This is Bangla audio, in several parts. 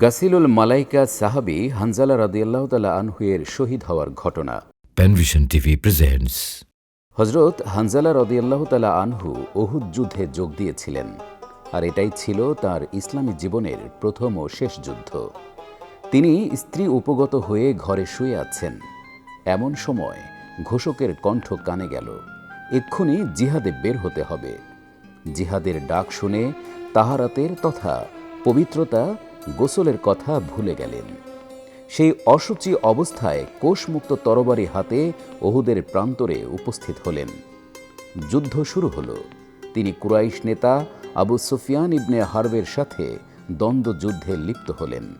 গাসিলুল মালাইকা সাহাবি হানজালা রাদিয়াল্লাহ তালা আনহুয়ের শহীদ হওয়ার ঘটনা। Penvision TV presents হজরত হানজালা রদিয়াল্লাহ তালা আনহু ওহুদ যুদ্ধে যোগ দিয়েছিলেন আর এটাই ছিল তার ইসলামী জীবনের প্রথম ও শেষ যুদ্ধ। তিনি স্ত্রী উপগত হয়ে ঘরে শুয়ে আছেন। এমন সময় ঘোষকের কণ্ঠ কানে গেল এক্ষুনি জিহাদে বের হতে হবে। জিহাদের ডাক শুনে তাহারাতের তথা পবিত্রতা গোসলের কথা ভুলে গেলেন। সেই অসুচি অবস্থায় কোষমুক্ত তরবারি হাতে ওহুদের প্রান্তরে উপস্থিত হলেন। যুদ্ধ শুরু হলো। তিনি কুরাইশ নেতা আবু সুফিয়ান ইবনে হারবের সাথে দ্বন্দ্ব যুদ্ধে লিপ্ত হলেন।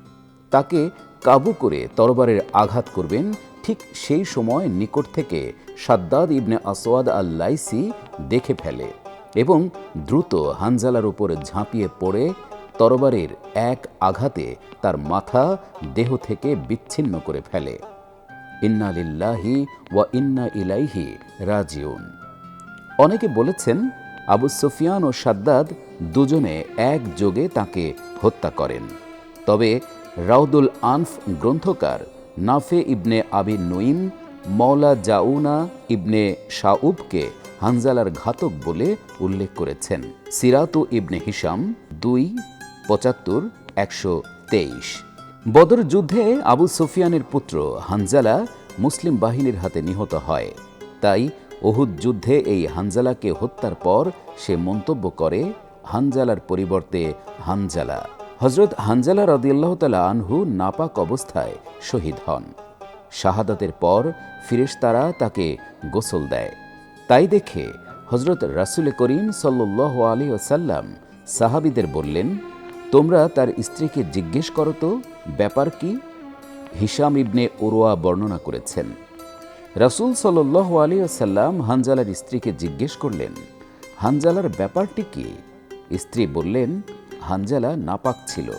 তাকে কাবু করে তরবারের আঘাত করবেন ঠিক সেই সময় নিকট থেকে সাদ্দাদ ইবনে আসওয়াদ আল লাইসি দেখে ফেলে এবং দ্রুত হানজালার উপর ঝাঁপিয়ে পড়ে তরবারের এক আঘাতে তার মাথা দেহ থেকে বিচ্ছিন্ন করে ফেলে। ইন্না ওয়া ইন্না ইলাইহি রাজিউন। অনেকে বলেছেন, আবু সুফিয়ান ও সাদ্দাদ দুজনে একযোগে তাকে হত্যা করেন। তবে রাউদুল আনফ গ্রন্থকার নাফে ইবনে আবি নঈম মৌলা জাউনা ইবনে শাউবকে হানজালার ঘাতক বলে উল্লেখ করেছেন। সিরাতু ইবনে হিসাম দুই পঁচাত্তর, একশো তেইশ। বদর যুদ্ধে আবু সুফিয়ানের পুত্র হানজালা মুসলিম বাহিনীর হাতে নিহত হয়। তাই ওহুদ যুদ্ধে এই হানজালাকে হত্যার পর সে মন্তব্য করে হানজালার পরিবর্তে হানজালা। হজরত হানজালা রদিয়াল্লাহ তালা আনহু নাপাক অবস্থায় শহীদ হন। শাহাদাতের পর ফিরেশতারা তাকে গোসল দেয়। তাই দেখে হজরত রাসুল করিম সাল্লাহ আলী ওসাল্লাম সাহাবিদের বললেন তোমরা তার স্ত্রীকে জিজ্ঞেস করো তো, ব্যাপার কি? হিসাম ইবনে ওরোয়া বর্ণনা করেছেন। রাসুল সাল্লাহ আলী আসাল্লাম হানজালার স্ত্রীকে জিজ্ঞেস করলেন, হানজালার ব্যাপারটি কি? স্ত্রী বললেন, হানজালা নাপাক ছিল।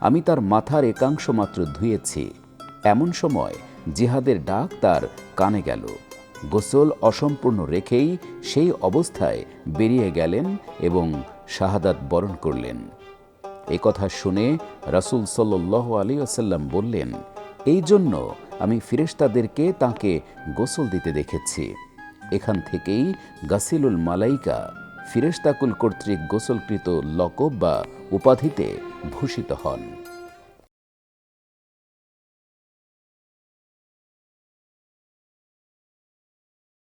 আমি তার মাথার একাংশ মাত্র ধুয়েছি। এমন সময় জিহাদের ডাক তার কানে গেল। গোসল অসম্পূর্ণ রেখেই সেই অবস্থায় বেরিয়ে গেলেন এবং শাহাদাত বরণ করলেন। এ কথা শুনে রাসুল সাল্লাহ আলী আসাল্লাম বললেন, এই জন্য আমি ফিরেস্তাদেরকে তাকে গোসল দিতে দেখেছি। এখান থেকেই গাসিলুল মালাইকা ফিরেস্তাকুল কর্তৃক গোসলকৃত লকব বা উপাধিতে ভূষিত হন।